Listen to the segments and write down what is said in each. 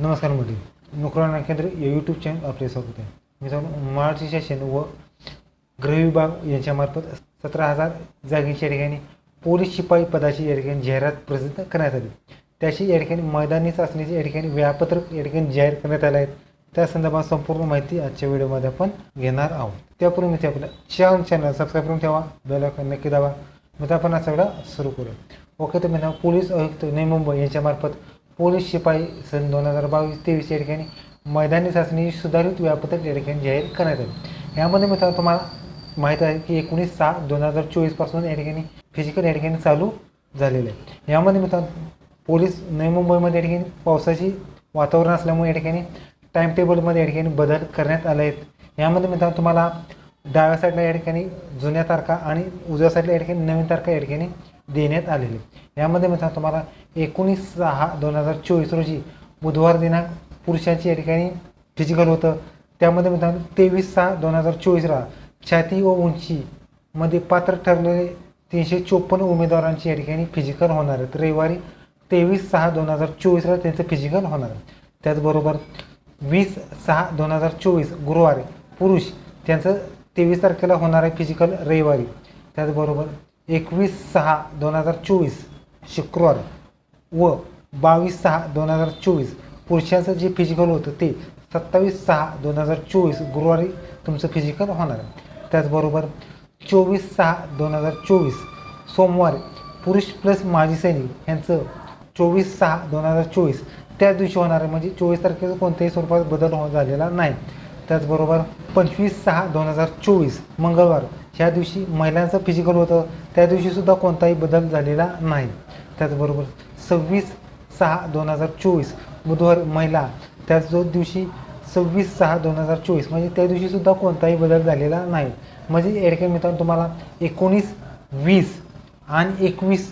नमस्कार मंडळी. नोकरांना केंद्र या यूट्यूब चॅनल आपले स्वागत आहे. मित्रांनो मराठी शासन व गृहविभाग यांच्यामार्फत सतरा हजार जागेच्या ठिकाणी पोलीस शिपाई पदाची या ठिकाणी जाहिरात प्रसिद्ध करण्यात आली. त्याची या ठिकाणी मैदानी चाचणीचे या ठिकाणी वेळापत्रक या ठिकाणी जाहीर करण्यात आले आहेत त्या संदर्भात संपूर्ण माहिती आजच्या व्हिडिओमध्ये आपण घेणार आहोत. त्यापूर्वी मी आपल्या छान चॅनल सबस्क्राईब करून ठेवा बेल आयकॉन नक्की दाबा. मग आपण हा सगळा सुरू करूया. ओके तर मी पोलीस आयुक्त नवी मुंबई यांच्यामार्फत पोलीस शिपाई सन दोन हजार बावीस तेवीस या ठिकाणी मैदानी चाचणी सुधारित वेळापत्रक या ठिकाणी जाहीर करण्यात आले यामध्ये मित्रांनो तुम्हाला माहीत आहे की एकोणीस सहा दोन हजार चोवीसपासून या ठिकाणी फिजिकल या ठिकाणी चालू झालेलं आहे यामध्ये मित्रांनो पोलीस नवी मुंबईमध्ये या ठिकाणी पावसाची वातावरण असल्यामुळे या ठिकाणी टाईम टेबलमध्ये या ठिकाणी बदल करण्यात आले आहेत यामध्ये मित्रांनो तुम्हाला डाव्या साईडला या ठिकाणी जुन्या तारखा आणि उजव्या साईडला या ठिकाणी नवीन तारखा या ठिकाणी देण्यात आलेली. यामध्ये मित्रांनो तुम्हाला एकोणीस सहा दोन हजार चोवीस रोजी बुधवार दिनांक पुरुषांची या ठिकाणी फिजिकल होतं. त्यामध्ये मित्रांनो तेवीस सहा दोन हजार चोवीसला छाती व उंचीमध्ये पात्र ठरलेले तीनशे चोपन्न उमेदवारांची या ठिकाणी फिजिकल होणार आहेत. रविवारी तेवीस सहा दोन हजार चोवीसला त्यांचं फिजिकल होणार आहे. त्याचबरोबर वीस सहा दोन हजार चोवीस गुरुवारी पुरुष त्यांचं तेवीस तारखेला होणार आहे फिजिकल रविवारी. त्याचबरोबर एकवीस सहा दोन हजार चोवीस शुक्रवार व बावीस सहा दोन हजार चोवीस पुरुषांचं जे फिजिकल होतं ते सत्तावीस सहा दोन हजार चोवीस गुरुवारी तुमचं फिजिकल होणार आहे. त्याचबरोबर चोवीस सहा दोन हजार चोवीस सोमवारी पुरुष प्लस माजी सैनिक यांचं चोवीस सहा दोन हजार चोवीस त्या दिवशी होणार आहे. म्हणजे चोवीस तारखेचं कोणत्याही स्वरूपात बदल हो झालेला नाही. त्याचबरोबर पंचवीस सहा दोन हजार चोवीस मंगळवार ह्या दिवशी महिलांचं फिजिकल होतं. त्या दिवशीसुद्धा कोणताही बदल झालेला नाही. त्याचबरोबर सव्वीस सहा दोन हजार चोवीस बुधवार महिला त्याच जो दिवशी सव्वीस सहा दोन हजार चोवीस म्हणजे त्या दिवशीसुद्धा कोणताही बदल झालेला नाही. म्हणजे एडक्या मित्रांनो तुम्हाला एकोणीस वीस आणि एकवीस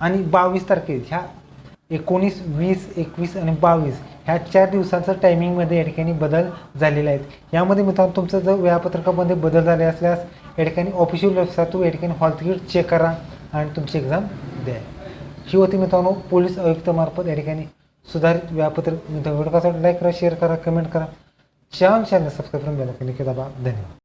आणि बावीस तारखे ह्या एकोणीस वीस एकवीस आणि बावीस ह्या चार दिवसांचं टायमिंगमध्ये या ठिकाणी बदल झालेले आहेत. यामध्ये मित्रांनो तुमचं जर वेळापत्रकामध्ये बदल झाले असल्यास या ठिकाणी ऑफिशियल वेबसाईटवर या ठिकाणी हॉल तिकीट चेक करा आणि तुमची एक्झाम द्या. ही होती मित्रांनो पोलीस आयुक्तामार्फत या ठिकाणी सुधारित वेळापत्रक. मित्रांनो व्हिडिओ कसा लाईक करा शेअर करा कमेंट करा. चॅनल चॅनल सबस्क्राईब करून बेल दाबा. धन्यवाद.